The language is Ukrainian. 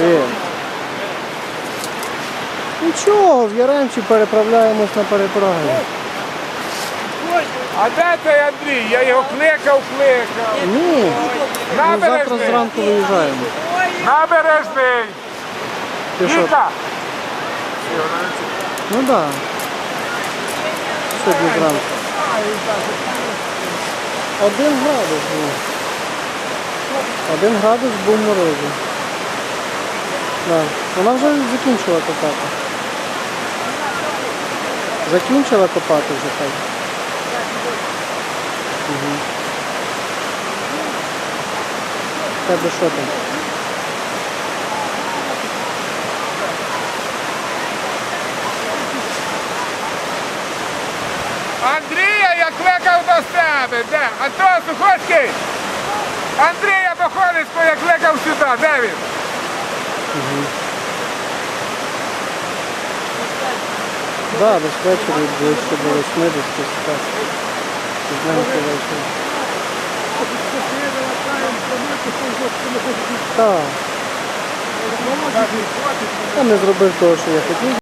Привіт. Нічого, в Яремчі переправляємось на переправі. А де цей Андрій? Я його кликав, кликав. Ні, ми завтра Набережний. зранку виїжджаємо. Набережний. Ти що? Віка. Ну так. Да. Сьогодні зранку. Один градус був. Один градус був морозу. Да. Вона вже закінчила копати. Закінчила копати вже так. Угу. Тебе що там? Андрія я кликав до себе. Де? Антон Сухоцький. Андрія Бохолицького я кликав сюди. Де він? Да, десь ввечері ближче до восьми, десь щось так. Пізненько ввечері. Так. Та не зробив того, що я хотів.